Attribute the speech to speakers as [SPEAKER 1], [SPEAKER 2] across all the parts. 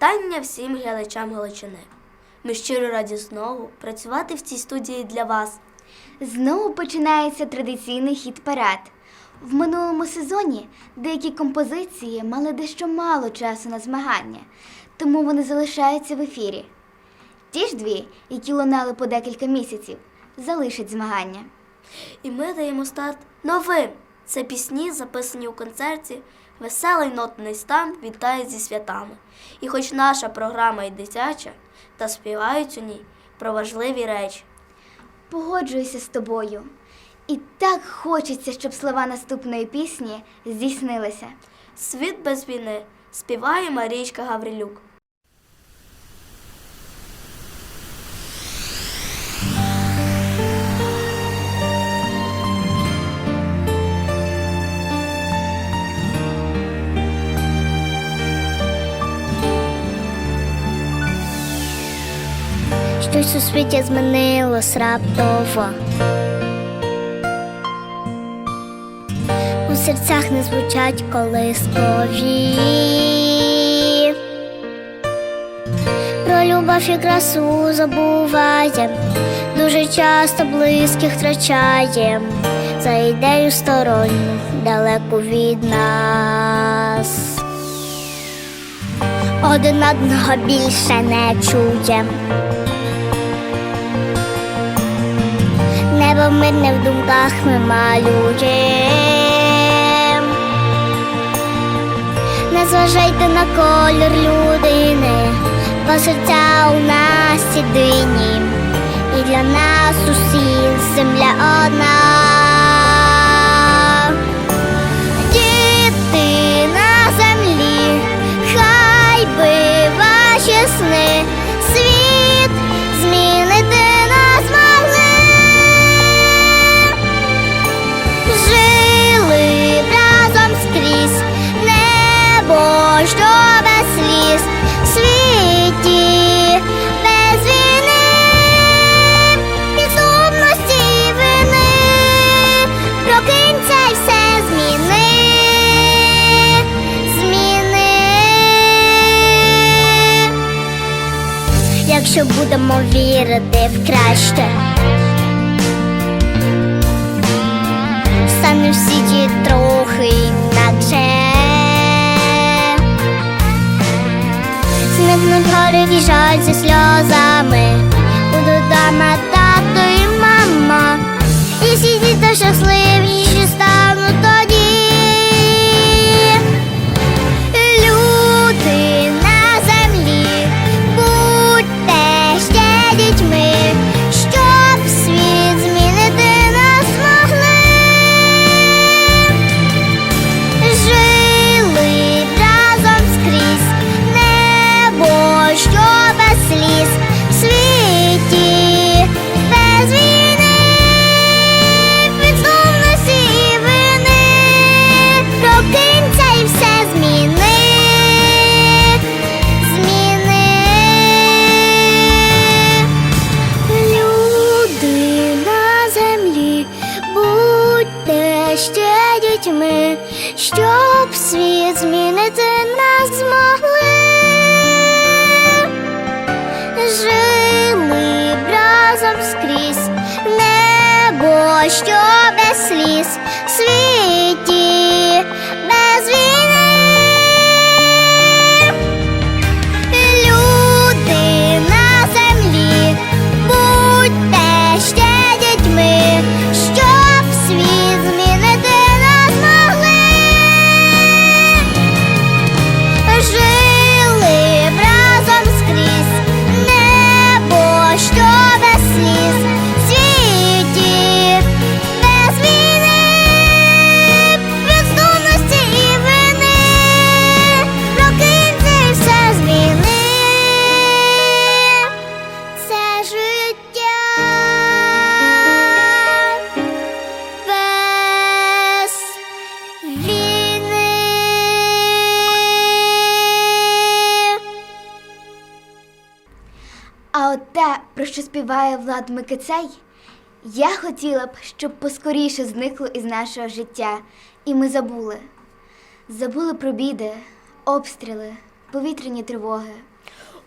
[SPEAKER 1] Вітання всім глядачам Галичини. Ми щиро раді знову працювати в цій студії для вас.
[SPEAKER 2] Знову починається традиційний хіт парад. В минулому сезоні деякі композиції мали дещо мало часу на змагання, тому вони залишаються в ефірі. Ті ж дві, які лунали по декілька місяців, залишать змагання.
[SPEAKER 1] І ми даємо старт новим. Це пісні, записані у концерті. Веселий нотний стан вітає зі святами. І хоч наша програма і дитяча, та співають у ній про важливі речі.
[SPEAKER 2] Погоджуюся з тобою. І так хочеться, щоб слова наступної пісні здійснилися.
[SPEAKER 1] Світ без війни співає Марічка Гаврилюк.
[SPEAKER 3] Щось у світі змінилось раптово. У серцях не звучать колискові. Про любов і красу забуваєм, дуже часто близьких втрачаєм, за ідею сторонню далеко від нас. Один одного більше не чуєм. Небо мирне в думках ми малюєм. Не зважайте на колір людини, бо серця у нас єдині, і для нас усіх земля одна. Будемо вірити в краще. Стане в світі трохи інакше. Зникнуть гори і жаль зі сльозами. Будуть дома тато і мама. І всі діти щасливіші стануть ще дітьми, щоб світ змінити нас змогли. Жили б разом скрізь небо, що без сліз, світі що
[SPEAKER 2] співає Влад Микицей, я хотіла б, щоб поскоріше зникло із нашого життя, і ми забули. Забули про біди, обстріли, повітряні тривоги,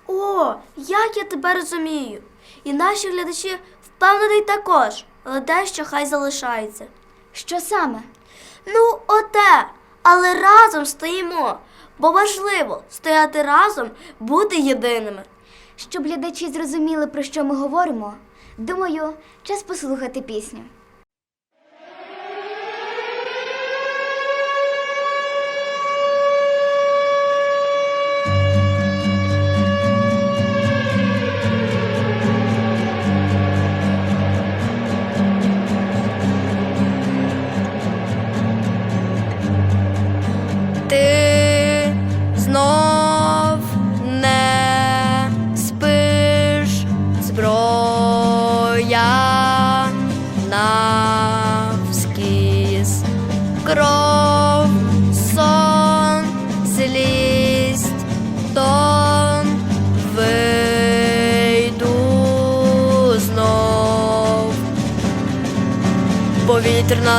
[SPEAKER 4] О, як я тебе розумію. І наші глядачі впевнений також, але дещо хай залишається.
[SPEAKER 5] Що саме?
[SPEAKER 4] Ну, оте, але разом стоїмо, бо важливо стояти разом, бути єдиними.
[SPEAKER 5] Щоб глядачі зрозуміли, про що ми говоримо, думаю, час послухати пісню.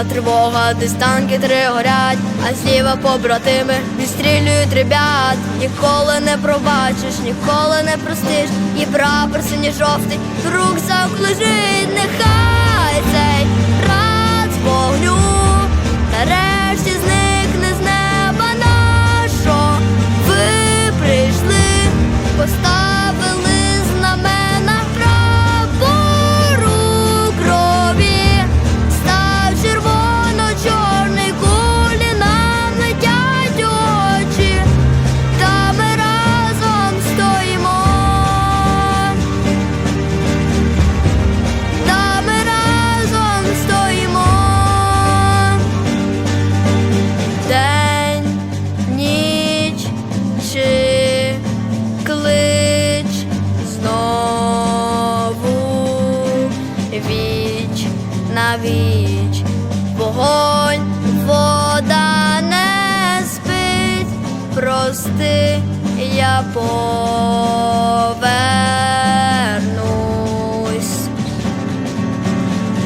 [SPEAKER 1] Тривога, десь танки три горять, а зліва побратими відстрілюють ребят. Ніколи не пробачиш, ніколи не простиш, і прапор синій жовтий, друг лежить, нехай цей рад з вогню. Нарешті зникне з неба нашого. Ви прийшли, поставили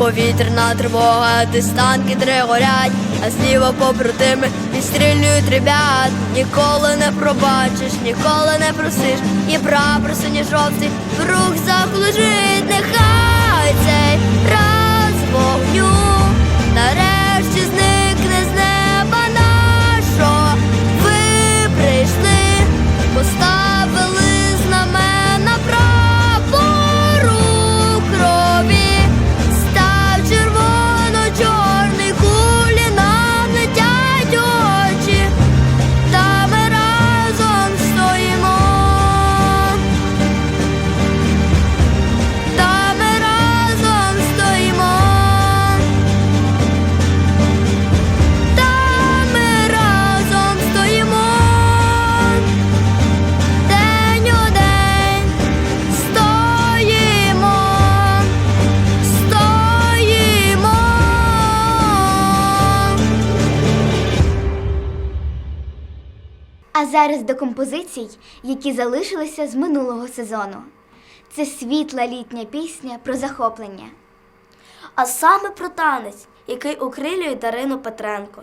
[SPEAKER 1] Повітряна тривога, десь танки три горять, а зліва побратими відстрілюють ребят. Ніколи не пробачиш, ніколи не просиш, і прапор синій жовтий в рух лежить, нехай
[SPEAKER 5] зараз до композицій, які залишилися з минулого сезону. Це світла літня пісня про захоплення.
[SPEAKER 4] А саме про танець, який окрилює Дарину Петренко.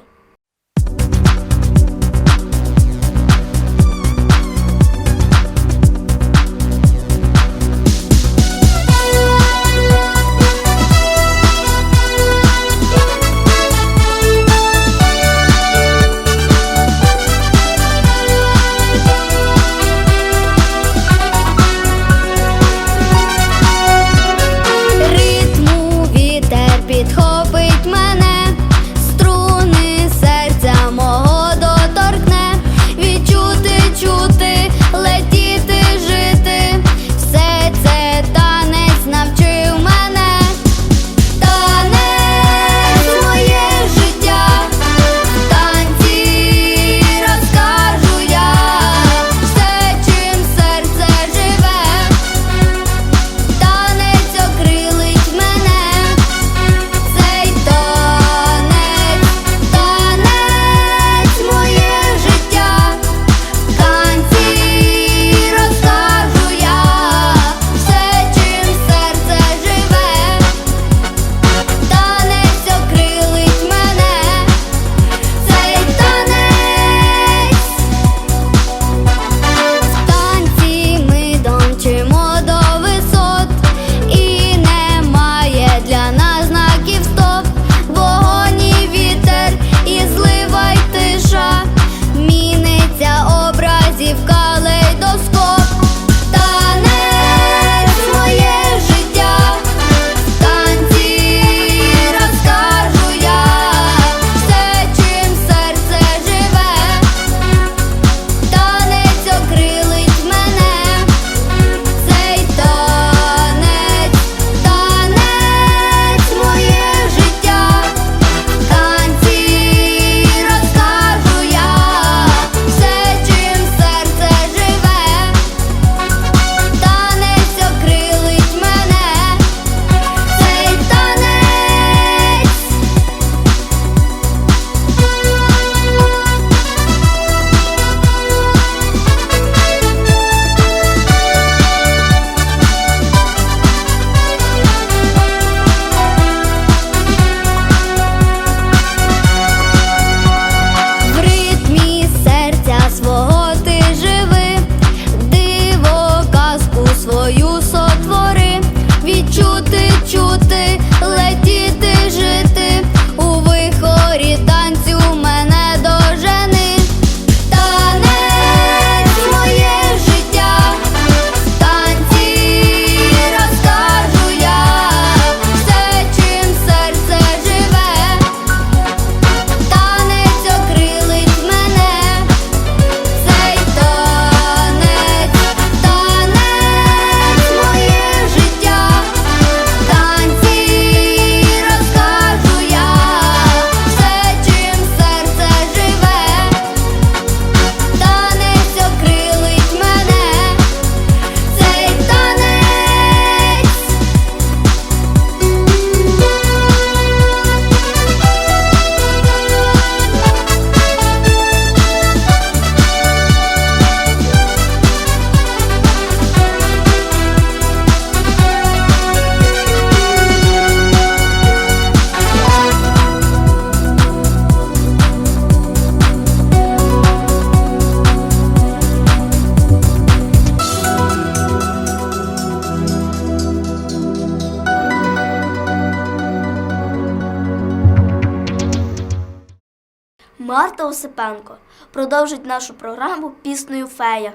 [SPEAKER 3] Осипенко продовжить нашу програму піснею Фея.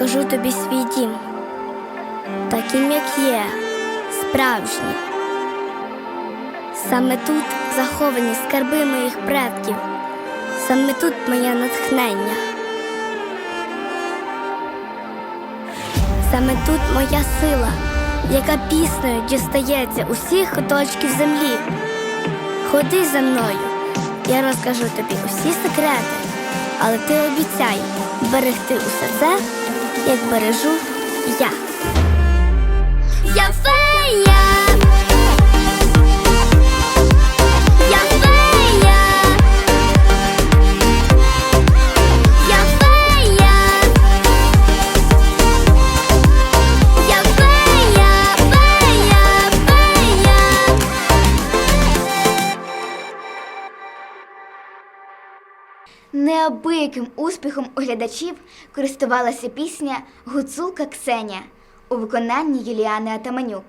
[SPEAKER 5] Покажу тобі свій дім, таким, як є, справжній. Саме тут заховані скарби моїх предків, саме тут моє натхнення. Саме тут моя сила, яка піснею дістається усіх куточків землі. Ходи за мною, я розкажу тобі усі секрети, але ти обіцяй берегти усе це, як бережу я. Я фея.
[SPEAKER 2] Неабияким успіхом у глядачів користувалася пісня Гуцулка Ксеня у виконанні Юліани Атаманюк.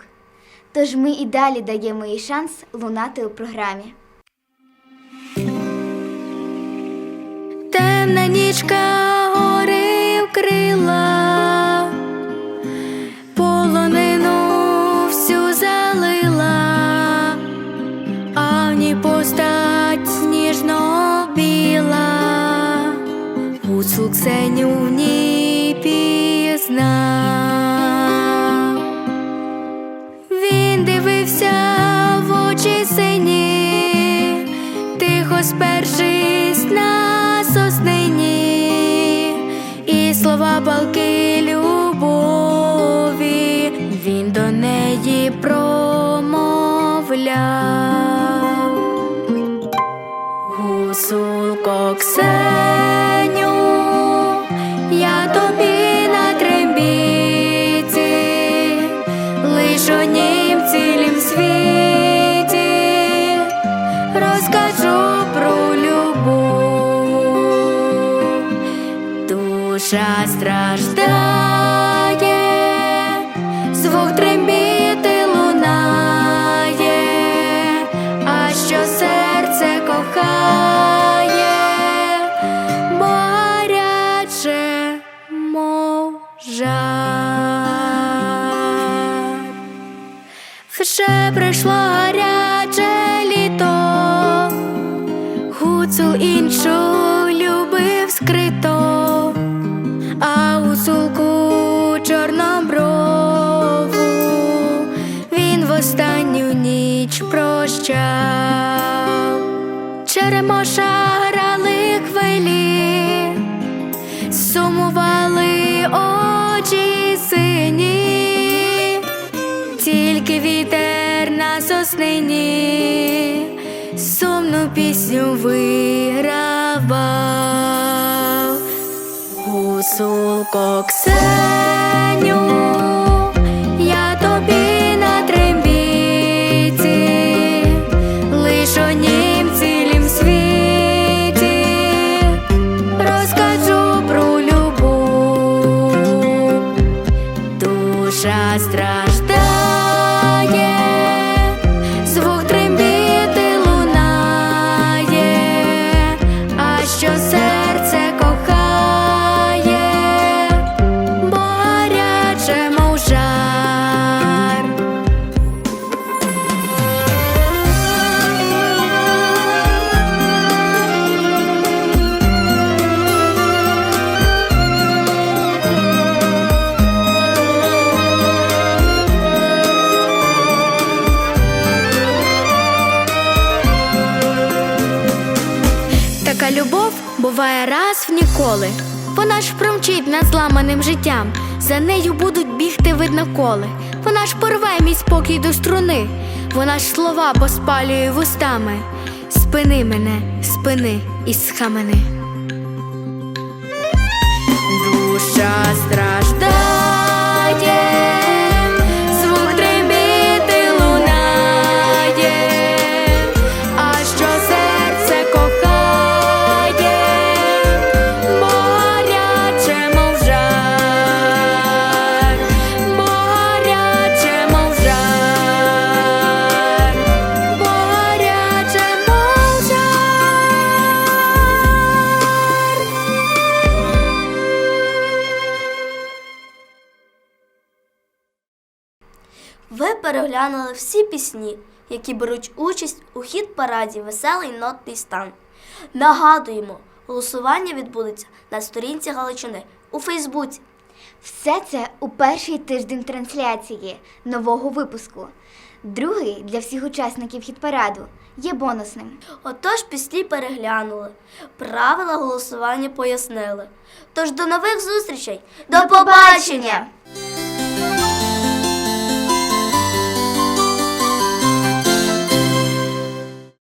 [SPEAKER 2] Тож ми і далі даємо їй шанс лунати у програмі.
[SPEAKER 6] Темна нічка гори вкрила, любові він до неї промовляв. Гусулко Ксеню, кохає, бо гаряче, мов жар. Вже прийшло гаряче літо, гуцул іншу любив скрито, а гуцулку чорноброву він востаннє прощав. Черемоша грали хвилі, сумували очі сині, тільки вітер на соснині сумну пісню вигравав. Гусулко Ксеню, ніколи. Вона ж промчить над зламаним життям. За нею будуть бігти видно коли. Вона ж порве мій спокій до струни. Вона ж слова поспалює вустами. Спини мене, спини і схамени. Душа страждає,
[SPEAKER 1] Ви переглянули всі пісні, які беруть участь у хіт параді Веселий нотний стан. Нагадуємо, голосування відбудеться на сторінці Галичини у Фейсбуці.
[SPEAKER 2] Все це у перший тиждень трансляції нового випуску. Другий для всіх учасників хіт-параду є бонусним.
[SPEAKER 1] Отож пісні переглянули, правила голосування пояснили. Тож до нових зустрічей! До побачення!